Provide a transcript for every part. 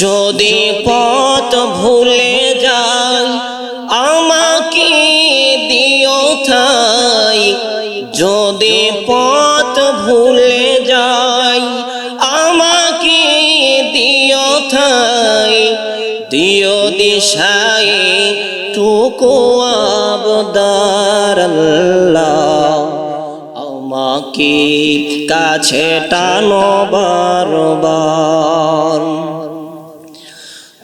যদি পথ ভুলে যাই, আমাকে দিও থাই যদি পথ ভুলে যাই, আমাকে দিও থাই দিও দিশাই টুকু আবদার আমাকে কাছে টানো বারবার।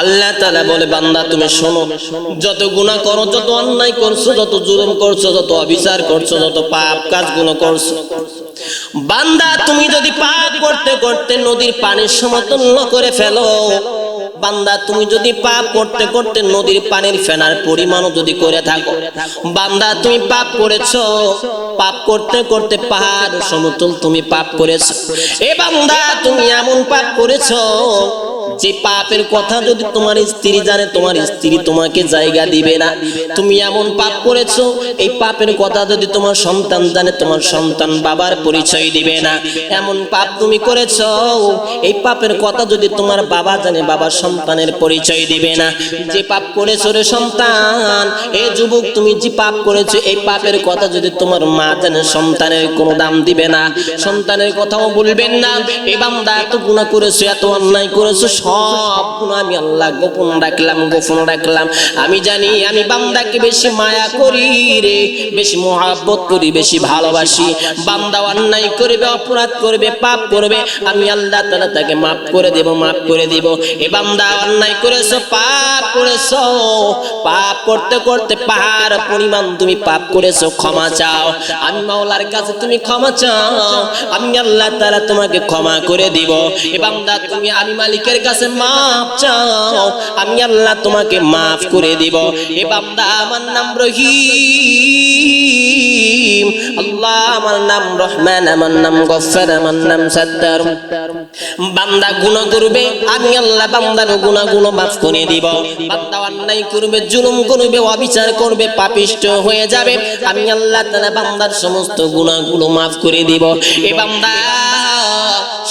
আল্লাহ তালা বলে, বান্দা, তুমি শোনো, যত গুণা করো, যত অন্যায় করছ, যত জুলুম করছ, যত অবিচার করছ, যত পাপ কাজগুলো করছ, বান্দা, তুমি যদি পাপ করতে করতে নদীর পানির সমতুল্য করে ফেলো, বান্দা, তুমি যদি পাপ করতে করতে নদীর পানির ফেনার পরিমাণও যদি করে থাকো, বান্দা, তুমি পাপ করেছ, পাপ করতে করতে পাহাড় সমতুল তুমি পাপ করেছ, এ বান্দা, তুমি এমন পাপ করেছ যে পাপের কথা যদি তোমার স্ত্রী জানে, তোমার স্ত্রী তোমাকে জায়গা দিবে না। তুমি এমন পাপ করেছ, এই পাপের কথা যদি তোমার সন্তান জানে, তোমার সন্তান বাবার পরিচয় দিবে না। এমন পাপ তুমি করেছ, এই পাপের কথা যদি তোমার বাবা জানে বাবার সন্তানের পরিচয় দিবে না। যে পাপ করেছ রে সন্তান, এ যুবক, তুমি যে পাপ করেছ, এই পাপের কথা যদি তোমার মা জানে, সন্তানের কোনো দাম দিবে না। সন্তানের কথাও বলবেন না, এ বান্দা এত গুণা করেছ, এত অন্যায় করেছ সব আমি আল্লাহ গোপন রাখলাম গোপন রাখলাম। আমি জানি আমি বান্দাকে বেশি মায়া করি রে, বেশি মহাব্বত করি, বেশি ভালোবাসি। বান্দা অন্যায় করবে, অপরাধ করবে, পাপ করবে। আমি আল্লাহ তালা তাকে মাফ করে দেব, মাফ করে দিব। এ বান্দা অন্যায় করেছ, পাপ করেছ। পাপ করতে করতে পাহাড় পরিমাণ তুমি পাপ করেছ, ক্ষমা চাও। আমি মাওলার কাছে তুমি ক্ষমা চাও। আমি আল্লাহ তালা তোমাকে ক্ষমা করে দিব। এ বান্দা, তুমি আমি মালিকের কাছে মাফ চাও, আমি আল্লাহ তোমাকে মাফ করে দিব। এ বান্দা আমার নাম রহিম। আল্লাহ আমার নাম রহমান, আমার নাম আমার নাম বান্দা গুণ করবে, আমি আল্লাহ বান্দার মাফ করে দিব। বান্দা অন্যায় করবে, জুলুম করবে, অবিচার করবে, পাপিষ্ট হয়ে যাবে। আমি আল্লাহ তাআলা বান্দার সমস্ত গুণাগুলো মাফ করে দিব। এ বান্দা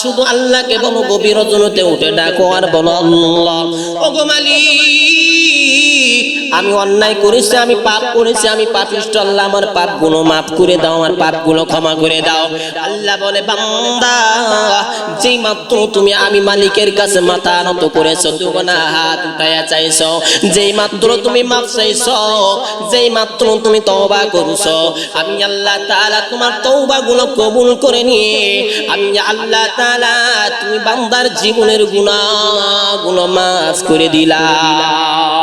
শুধু আল্লাহকে বলো, গভীর রজনীতে উঠে ডাকো আর বলো, আল্লাহ। ওগো মালিক, আমি অন্যায় করেছি, আমি পাপ করেছি, আমি পাপিষ্ট, আল্লাহ আমার পাপগুলো মাফ করে দাও, আমার পাপগুলো ক্ষমা করে দাও। আল্লাহ বলে, বান্দা যেই মাত্র তুমি আমি মালিকের কাছে মাথা নত করেছ দুগনা হাত উঠাইয়া চাইছো যেই মাত্র তুমি মাফ চাইছো যেই মাত্র তুমি তওবা করছ, আমি আল্লাহ তাআলা তোমার তওবা গুলো কবুল করে নিয়ে, আমি আল্লাহ তাআলা তুমি বান্দার জীবনের গুনাহগুলো মাফ করে দিলাম।